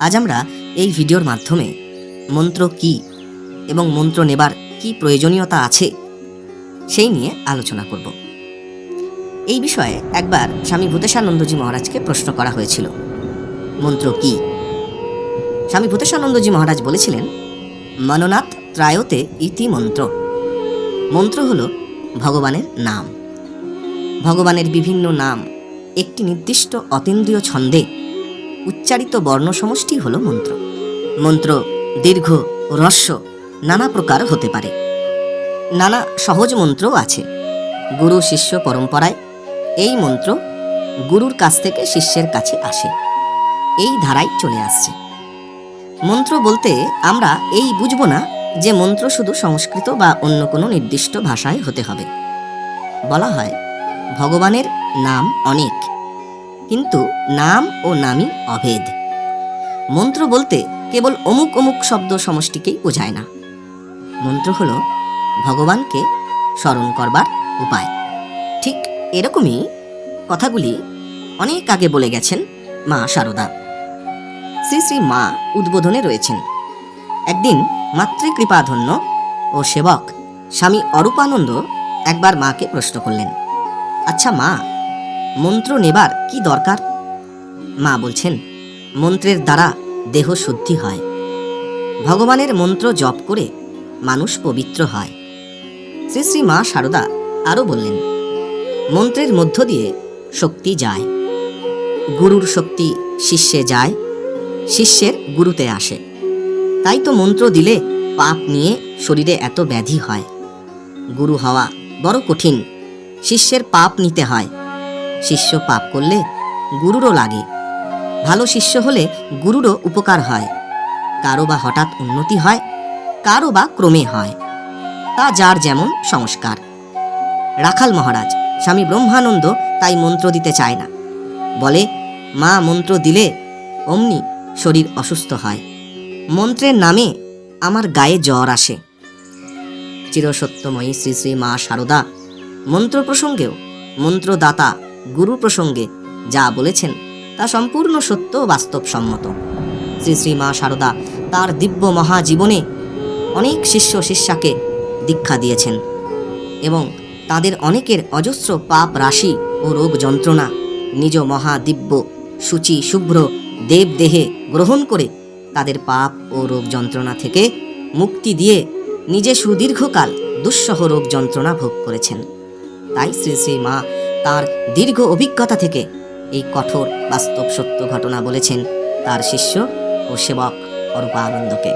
আজ আমরা এই ভিডিওর মাধ্যমে মন্ত্র কি এবং মন্ত্র নেবার কি প্রয়োজনীয়তা আছে সেই নিয়ে আলোচনা করব। এই বিষয়ে একবার স্বামী ভূতেশানন্দজি মহারাজকে প্রশ্ন করা হয়েছিল। মন্ত্র কি? স্বামী ভূতেশানন্দজি মহারাজ বলেছিলেন, মননাথ ত্রায়তে ইতি মন্ত্র। মন্ত্র হল ভগবানের নাম। ভগবানের বিভিন্ন নাম, একটি নির্দিষ্ট অতীন্দ্রিয় ছন্দে উচ্চারিত বর্ণ সমষ্টি হল মন্ত্র। মন্ত্র দীর্ঘ রস্য নানা প্রকার হতে পারে। নানা সহজ মন্ত্রও আছে। গুরু শিষ্য পরম্পরায় এই মন্ত্র গুরুর কাছ থেকে শিষ্যের কাছে আসে। এই ধারায় চলে আসছে। মন্ত্র বলতে আমরা এই বুঝব না যে মন্ত্র শুধু সংস্কৃত বা অন্য কোনো নির্দিষ্ট ভাষায় হতে হবে। বলা হয়, ভগবানের নাম অনেক। কিন্তু নাম ও নামই অভেদ। মন্ত্র বলতে কেবল অমুক অমুক শব্দ সমষ্টিকেই বোঝায় না। মন্ত্র হল ভগবানকে স্মরণ করবার উপায়। ঠিক এরকমই কথাগুলি অনেক আগে বলে গেছেন মা শারদা শ্রী শ্রী মা উদ্বোধনে রয়েছেন। একদিন মাতৃকৃপাধন্য ও সেবক স্বামী অরূপানন্দ একবার মাকে প্রশ্ন করলেন আচ্ছা মা মন্ত্র নেবার কি দরকার? মা বলছেন, মন্ত্রের দ্বারা দেহ শুদ্ধি হয়। ভগবানের মন্ত্র জপ করে মানুষ পবিত্র হয়। শ্রী শ্রী মা শারদা আরও বললেন, মন্ত্রের মধ্য দিয়ে শক্তি যায়। গুরুর শক্তি শিষ্যে যায়, শিষ্যের গুরুতে আসে। তাই তো মন্ত্র দিলে পাপ নিয়ে শরীরে এত ব্যাধি হয়। গুরু হওয়া বড় কঠিন, শিষ্যের পাপ নিতে হয়। শিষ্য পাপ করলে গুরুরও লাগে। ভালো শিষ্য হলে গুরুরও উপকার হয়। কারও বা হঠাৎ উন্নতি হয়, কারও বা ক্রমে হয়। তা যার যেমন সংস্কার। রাখাল মহারাজ, স্বামী ব্রহ্মানন্দ তাই মন্ত্র দিতে চায় না। বলে, মা মন্ত্র দিলে অমনি শরীর অসুস্থ হয়। মন্ত্রের নামে আমার গায়ে জ্বর আসে। চিরসত্যময়ী শ্রী শ্রী মা শারদা মন্ত্র প্রসঙ্গেও মন্ত্রদাতা গুরু প্রসঙ্গে যা বলেছেন তা সম্পূর্ণ সত্য বাস্তবসম্মত। শ্রী শ্রী মা শারদা তার দিব্য মহাজীবনে অনেক শিষ্য শিষ্যাকে দীক্ষা দিয়েছেন এবং তাদের অনেকের অজস্র পাপ রাশি ও রোগ যন্ত্রণা নিজ মহাদিব্য সূচি শুভ্র দেবদেহে গ্রহণ করে তাদের পাপ ও রোগ যন্ত্রণা থেকে মুক্তি দিয়ে নিজে সুদীর্ঘকাল দুঃসহ রোগ যন্ত্রণা ভোগ করেছেন। তাই শ্রী শ্রী মা তার দীর্ঘ অভিজ্ঞতা থেকে এই কঠোর বাস্তব সত্য ঘটনা বলেছেন তার শিষ্য ও সেবক অরূপানন্দকে।